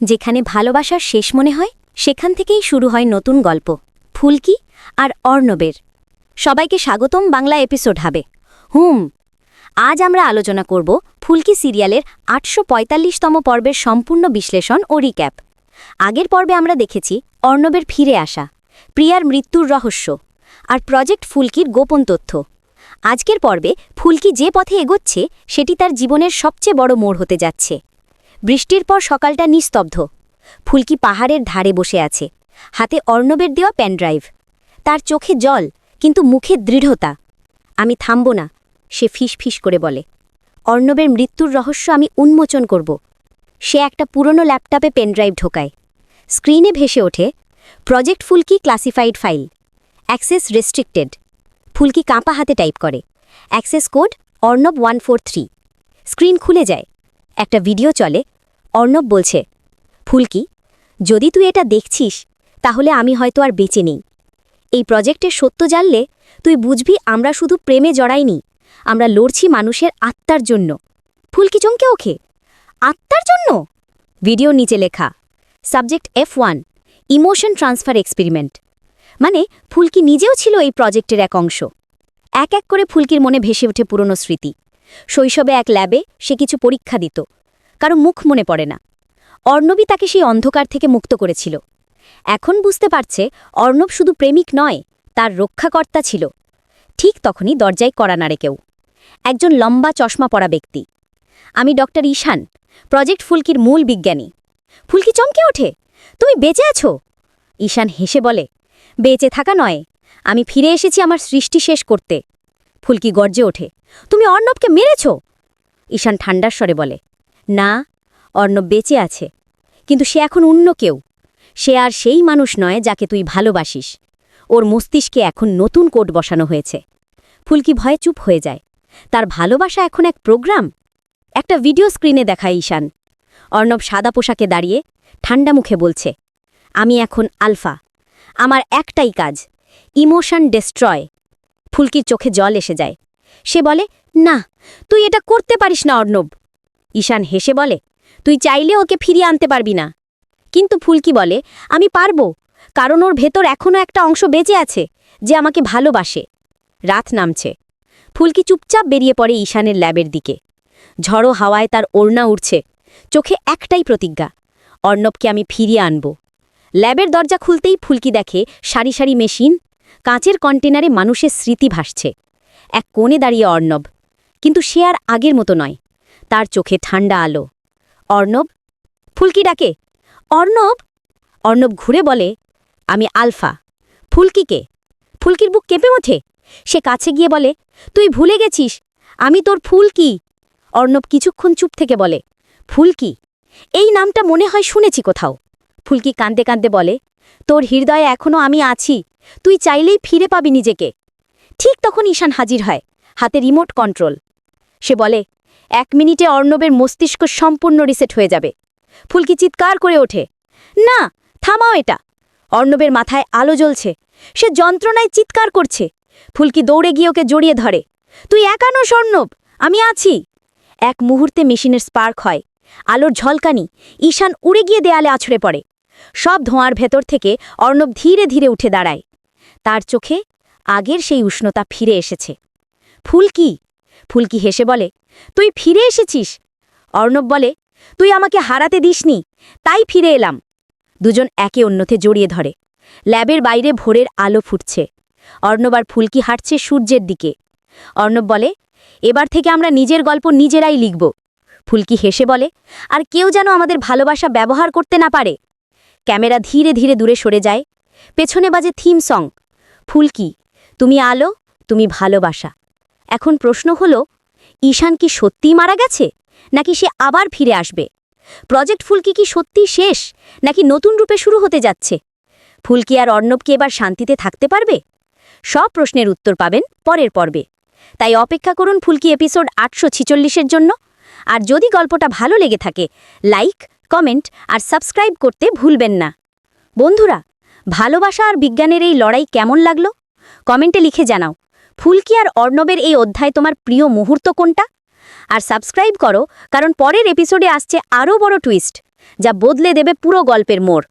যেখানে ভালোবাসার শেষ মনে হয়, সেখান থেকেই শুরু হয় নতুন গল্প। ফুলকি আর অর্ণবের। সবাইকে স্বাগতম বাংলা এপিসোড হবে। হুম, আজ আমরা আলোচনা করব ফুলকি সিরিয়ালের আটশো পঁয়তাল্লিশতম পর্বের সম্পূর্ণ বিশ্লেষণ ও রিক্যাপ আগের পর্বে আমরা দেখেছি অর্ণবের ফিরে আসা, প্রিয়ার মৃত্যুর রহস্য আর প্রজেক্ট ফুলকির গোপন তথ্য। আজকের পর্বে ফুলকি যে পথে এগোচ্ছে, সেটি তার জীবনের সবচেয়ে বড় মোড় হতে যাচ্ছে। বৃষ্টির পর সকালটা নিস্তব্ধ। ফুলকি পাহাড়ের ধারে বসে আছে। হাতে অর্ণবের দেওয়া প্যানড্রাইভ তার চোখে জল, কিন্তু মুখে দৃঢ়তা। আমি থামব না, সে ফিস ফিস করে বলে। অর্ণবের মৃত্যুর রহস্য আমি উন্মোচন করব। সে একটা পুরনো ল্যাপটপে পেনড্রাইভ ঢোকায়। স্ক্রিনে ভেসে ওঠে, project Phulki classified file. Access restricted. Phulki কাঁপা হাতে টাইপ করে। Access code Arnab one four three. Screen খুলে যায়। একটা ভিডিও চলে, অর্ণব বলছে, ফুলকি, যদি তুই এটা দেখছিস, তাহলে আমি হয়তো আর বেঁচে নেই। এই প্রজেক্টের সত্য জানলে তুই বুঝবি আমরা শুধু প্রেমে জড়াইনি, আমরা লড়ছি মানুষের আত্মার জন্য। ফুলকি চমকে ওখে আত্মার জন্য? ভিডিও নিচে লেখা, subject F one emotion transfer experiment. মানে ফুলকি নিজেও ছিল এই প্রজেক্টের এক অংশ। এক এক করে ফুলকির মনে ভেসে ওঠে পুরনো স্মৃতি। শৈশবে এক ল্যাবে সে কিছু পরীক্ষা দিত। কারও মুখ মনে পড়ে না। অর্ণবী তাকে সেই অন্ধকার থেকে মুক্ত করেছিল। এখন বুঝতে পারছে, অর্ণব শুধু প্রেমিক নয়, তার রক্ষাকর্তা ছিল। ঠিক তখনই দরজায় করা নাড়ে কেউ। একজন লম্বা চশমা পরা ব্যক্তি। আমি ডক্টর ঈশান, প্রজেক্ট ফুলকির মূল বিজ্ঞানী। ফুলকি চমকে ওঠে, তুমি বেঁচে আছো? ঈশান হেসে বলে, বেঁচে থাকা নয়, আমি ফিরে এসেছি আমার সৃষ্টি শেষ করতে। ফুলকি গর্জে ওঠে, তুমি অর্ণবকে মেরেছ? ঈশান ঠান্ডার স্বরে বলে, না, অর্ণব বেঁচে আছে, কিন্তু সে এখন অন্য কেউ। সে আর সেই মানুষ নয় যাকে তুই ভালোবাসিস। ওর মস্তিষ্কে এখন নতুন কোট বসানো হয়েছে। ফুলকি ভয়ে চুপ হয়ে যায়। তার ভালোবাসা এখন এক প্রোগ্রাম। একটা ভিডিও স্ক্রিনে দেখায় ঈশান। অর্ণব সাদা পোশাকে দাঁড়িয়ে ঠান্ডা মুখে বলছে, আমি এখন আলফা। আমার একটাই কাজ, ইমোশন ডেস্ট্রয়। ফুলকির চোখে জল এসে যায়। সে বলে, না, তুই এটা করতে পারিস না, অর্ণব। ঈশান হেসে বলে, তুই চাইলে ওকে ফিরিয়ে আনতে পারবি না। কিন্তু ফুলকি বলে, আমি পারব, কারণ ওর ভেতর এখনও একটা অংশ বেঁচে আছে, যে আমাকে ভালোবাসে। রাত নামছে। ফুলকি চুপচাপ বেরিয়ে পড়ে ঈশানের ল্যাবের দিকে। ঝড়ো হাওয়ায় তার ওড়না উঠছে চোখে একটাই প্রতিজ্ঞা, অর্ণবকে আমি ফিরিয়ে আনব। ল্যাবের দরজা খুলতেই ফুলকি দেখে সারি সারি মেশিন কাঁচের কন্টেনারে মানুষের স্মৃতি ভাসছে। এক কোণে দাঁড়িয়ে অর্ণব। কিন্তু সে আর আগের মতো নয়। তার চোখে ঠান্ডা আলো। অর্ণব, ফুলকি ডাকে, অর্ণব! অর্ণব ঘুরে বলে, আমি আলফা। ফুলকিকে ফুলকির বুক কেঁপে ওঠে। সে কাছে গিয়ে বলে, তুই ভুলে গেছিস, আমি তোর ফুলকি। অর্ণব কিছুক্ষণ চুপ থেকে বলে, ফুলকি? এই নামটা মনে হয় শুনেছি কোথাও। ফুলকি কাঁদতে কাঁদতে বলে তোর হৃদয়ে এখনও আমি আছি। তুই চাইলেই ফিরে পাবি নিজেকে। ঠিক তখন ঈশান হাজির হয়, হাতে রিমোট কন্ট্রোল। সে বলে, এক মিনিটে অর্ণবের মস্তিষ্ক সম্পূর্ণ রিসেট হয়ে যাবে। ফুলকি চিৎকার করে ওঠে, না, থামাও এটা। অর্ণবের মাথায় আলো জ্বলছে, সে যন্ত্রণায় চিৎকার করছে। ফুলকি দৌড়ে গিয়ে ওকে জড়িয়ে ধরে, তুই একানো স্বর্ণব আমি আছি। এক মুহূর্তে মেশিনের স্পার্ক হয়, আলোর ঝলকানি, ঈশান উড়ে গিয়ে দেয়ালে আছড়ে পড়ে। সব ধোঁয়ার ভেতর থেকে অর্ণব ধীরে ধীরে উঠে দাঁড়ায়। তার চোখে আগের সেই উষ্ণতা ফিরে এসেছে। ফুলকি ফুলকি হেসে বলে, তুই ফিরে এসেছিস? অর্ণব বলে, তুই আমাকে হারাতে দিসনি, তাই ফিরে এলাম। দুজন একে অন্যতে জড়িয়ে ধরে। ল্যাবের বাইরে ভোরের আলো ফুটছে। অর্ণব আর ফুলকি হাঁটছে সূর্যের দিকে। অর্ণব বলে, এবার থেকে আমরা নিজের গল্প নিজেরাই লিখব। ফুলকি হেসে বলে, আর কেউ যেন আমাদের ভালোবাসা ব্যবহার করতে না পারে। ক্যামেরা ধীরে ধীরে দূরে সরে যায়। পেছনে বাজে থিম সং। ফুলকি তুমি আলো, তুমি ভালোবাসা। এখন প্রশ্ন হলো, ঈশান কি সত্যিই মারা গেছে? নাকি সে আবার ফিরে আসবে? প্রজেক্ট ফুলকি কি সত্যিই শেষ? নাকি নতুন রূপে শুরু হতে যাচ্ছে? ফুলকি আর অর্ণব কি এবার শান্তিতে থাকতে পারবে? সব প্রশ্নের উত্তর পাবেন পরের পর্বে। তাই অপেক্ষা করুন ফুলকি এপিসোড আটশো ছিচল্লিশের জন্য। আর যদি গল্পটা ভালো লেগে থাকে, লাইক কমেন্ট আর সাবস্ক্রাইব করতে ভুলবেন না। বন্ধুরা, ভালোবাসা আর বিজ্ঞানের এই লড়াই কেমন লাগল? কমেন্টে লিখে জানাও। ফুলকি আর অর্ণবের এই অধ্যায় তোমার প্রিয় মুহূর্ত কোনটা? আর সাবস্ক্রাইব করো, কারণ পরের এপিসোডে আসছে আরও বড় টুইস্ট, যা বদলে দেবে পুরো গল্পের মোড়।